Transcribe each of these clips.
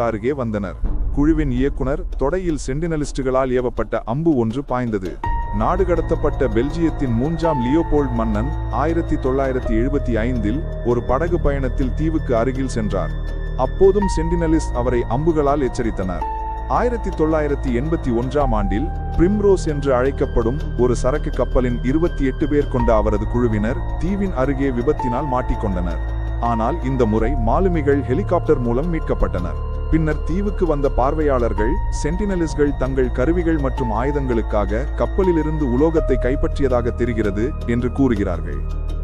அருகே வந்தனர். குழுவின் இயக்குனர் தொடையில் சென்டினலிஸ்டுகளால் ஏவப்பட்ட அம்பு ஒன்று பாய்ந்தது. நாடு கடத்தப்பட்ட பெல்ஜியத்தின் மூன்றாம் லியோபோல்ட் மன்னன் ஆயிரத்தி தொள்ளாயிரத்தி எழுபத்தி ஐந்தில் ஒரு படகு பயணத்தில் தீவுக்கு அருகில் சென்றார். அப்போதும் சென்டினலிஸ் அவரை அம்புகளால் எச்சரித்தனர். ஆயிரத்தி தொள்ளாயிரத்தி எண்பத்தி ஒன்றாம் ஆண்டில் பிரிம்ரோஸ் என்று அழைக்கப்படும் ஒரு சரக்கு கப்பலின் இருபத்தி எட்டு பேர் கொண்ட அவரது குழுவினர் தீவின் அருகே விபத்தினால் மாட்டிக்கொண்டனர். ஆனால் இந்த முறை மாலுமிகள் ஹெலிகாப்டர் மூலம் மீட்கப்பட்டனர். பின்னர் தீவுக்கு வந்த பார்வையாளர்கள் சென்டினலிஸ்கள் தங்கள் கருவிகள் மற்றும் ஆயுதங்களுக்காக கப்பலிலிருந்து உலோகத்தை கைப்பற்றியதாக தெரிகிறது என்று கூறுகிறார்கள்.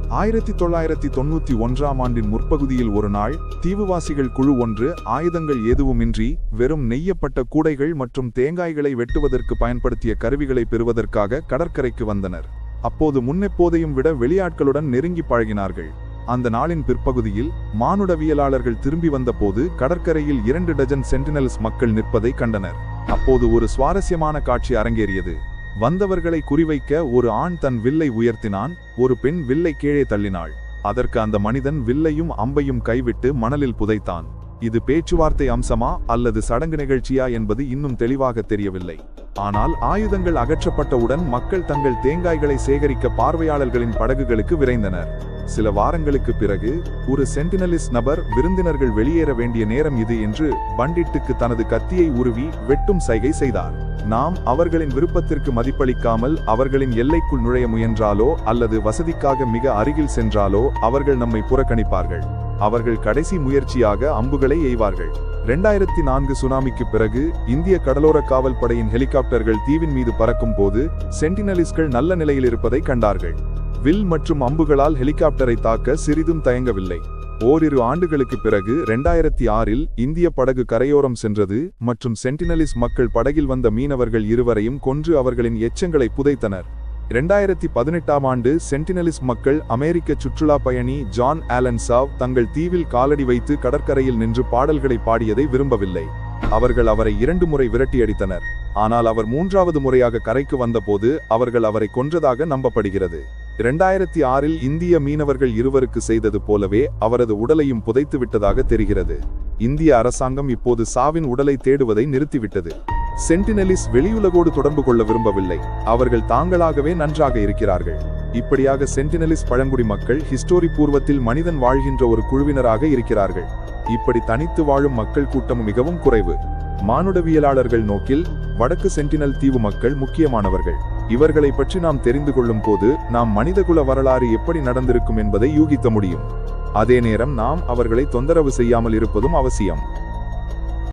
ஆயிரத்தி தொள்ளாயிரத்தி தொண்ணூத்தி ஒன்றாம் ஆண்டின் முற்பகுதியில் ஒரு நாள் தீவுவாசிகள் குழு ஒன்று ஆயுதங்கள் எதுவுமின்றி வெறும் நெய்யப்பட்ட கூடைகள் மற்றும் தேங்காய்களை வெட்டுவதற்கு பயன்படுத்திய கருவிகளை பெறுவதற்காக கடற்கரைக்கு வந்தனர். அப்போது முன்னெப்போதையும் விட வெளியாட்களுடன் நெருங்கி பழகினார்கள். அந்த நாளின் பிற்பகுதியில் மானுடவியலாளர்கள் திரும்பி வந்தபோது கடற்கரையில் இரண்டு டஜன் சென்டினல்ஸ் மக்கள் நிற்பதை கண்டனர். அப்போது ஒரு சுவாரஸ்யமான காட்சி அரங்கேறியது. வந்தவர்களை குறிவைக்க ஒரு ஆண் தன் வில்லை உயர்த்தினான் ஒரு பெண் வில்லை கீழே தள்ளினாள். அதற்கு அந்த மனிதன் வில்லையும் அம்பையும் கைவிட்டு மணலில் புதைத்தான். இது பேச்சுவார்த்தை அம்சமா அல்லது சடங்கு நிகழ்ச்சியா என்பது இன்னும் தெளிவாக தெரியவில்லை. ஆனால் ஆயுதங்கள் அகற்றப்பட்டவுடன் மக்கள் தங்கள் தேங்காய்களை சேகரிக்க பார்வையாளர்களின் படகுகளுக்கு விரைந்தனர். சில வாரங்களுக்கு பிறகு ஒரு சென்டினலிஸ் நபர் விருந்தினர்கள் வெளியேற வேண்டிய நேரம் இது என்று பண்டிட்டுக்கு தனது கத்தியை உருவி வெட்டும் சைகை செய்தார். நாம் அவர்களின் விருப்பத்திற்கு மதிப்பளிக்காமல் அவர்களின் எல்லைக்குள் நுழைய முயன்றாலோ அல்லது வசதிக்காக மிக அருகில் சென்றாலோ அவர்கள் நம்மை புறக்கணிப்பார்கள். அவர்கள் கடைசி முயற்சியாக அம்புகளை எய்வார்கள். ரெண்டாயிரத்தி நான்கு சுனாமிக்கு பிறகு இந்திய கடலோர காவல் படையின் ஹெலிகாப்டர்கள் தீவின் மீது பறக்கும் போது சென்டினலிஸ்ட்கள் நல்ல நிலையில் இருப்பதை கண்டார்கள். வில் மற்றும் அம்புகளால் ஹெலிகாப்டரை தாக்க சிறிதும் தயங்கவில்லை. ஓரிரு ஆண்டுகளுக்கு பிறகு ரெண்டாயிரத்தி ஆறில் இந்திய படகு கரையோரம் சென்றது மற்றும் சென்டினலிஸ் மக்கள் படகில் வந்த மீனவர்கள் இருவரையும் கொன்று அவர்களின் எச்சங்களை புதைத்தனர். இரண்டாயிரத்தி பதினெட்டாம் ஆண்டு சென்டினலிஸ் மக்கள் அமெரிக்க சுற்றுலா பயணி ஜான் ஆலன் சாவ் தங்கள் தீவில் காலடி வைத்து கடற்கரையில் நின்று பாடல்களை பாடியதை விரும்பவில்லை. அவர்கள் அவரை இரண்டு முறை விரட்டியடித்தனர். ஆனால் அவர் மூன்றாவது முறையாக கரைக்கு வந்தபோது அவர்கள் அவரை கொன்றதாக நம்பப்படுகிறது. இரண்டாயிரத்தி ஆறில் இந்திய மீனவர்கள் இருவருக்கு செய்தது போலவே அவரது உடலையும் புதைத்து விட்டதாக தெரிகிறது. இந்திய அரசாங்கம் இப்போது சாவின் உடலை தேடுவதை நிறுத்திவிட்டது. சென்டினலிஸ் வெளியுலகோடு தொடர்பு கொள்ள விரும்பவில்லை. அவர்கள் தாங்களாகவே நன்றாக இருக்கிறார்கள். இப்படியாக சென்டினலிஸ் பழங்குடி மக்கள் ஹிஸ்டோரி பூர்வத்தில் மனிதன் வாழ்கின்ற ஒரு குழுவினராக இருக்கிறார்கள். இப்படி தனித்து வாழும் மக்கள் கூட்டம் மிகவும் குறைவு. மானுடவியலாளர்கள் நோக்கில் வடக்கு சென்டினல் தீவு மக்கள் முக்கியமானவர்கள். இவர்களை பற்றி நாம் தெரிந்து கொள்ளும் போது நாம் மனிதகுல வரலாறு எப்படி நடந்திருக்கும் என்பதை யூகிக்க முடியும். அதே நேரம் நாம் அவர்களை தொந்தரவு செய்யாமல் இருப்பதும் அவசியம்.